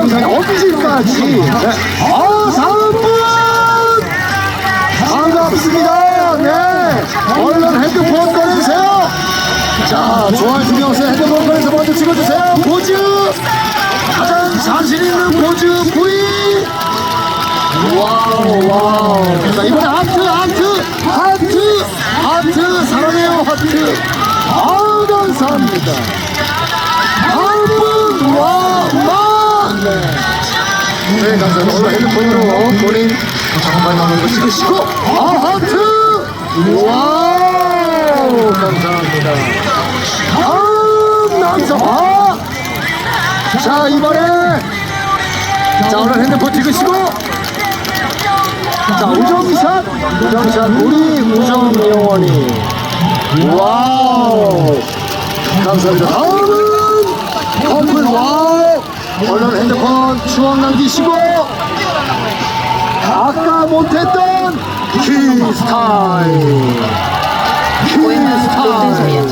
감사합니다. 언제까지? 네. 아, 3분! 반갑습니다. 네. 얼른 핸드폰 꺼내주세요. 자, 좋아요 중경수 핸드폰 꺼내서 먼저 찍어주세요. 포즈! 가장 자신 있는 포즈 V! 와우, 와우. 자, 이번에 하트, 하트, 하트, 하트, 사랑해요, 하트. 아우, 감사합니다. 한 분, 와, 마! 네. 네, 감사합니다. 오늘 핸드폰으로 본인 잠깐만 나오는 거 찍으시고, 아, 하트! 와우, 감사합니다. 아, 남성, 아! 자, 이번에, 자, 오늘 핸드폰 찍으시고, 자, 우정샷, 우정샷, 우리 우정 영원히. 와우! 감사합니다. 다음은 커플 와우! 얼른 핸드폰 추억 남기시고 아까 못했던 키 스타일. 키 스타일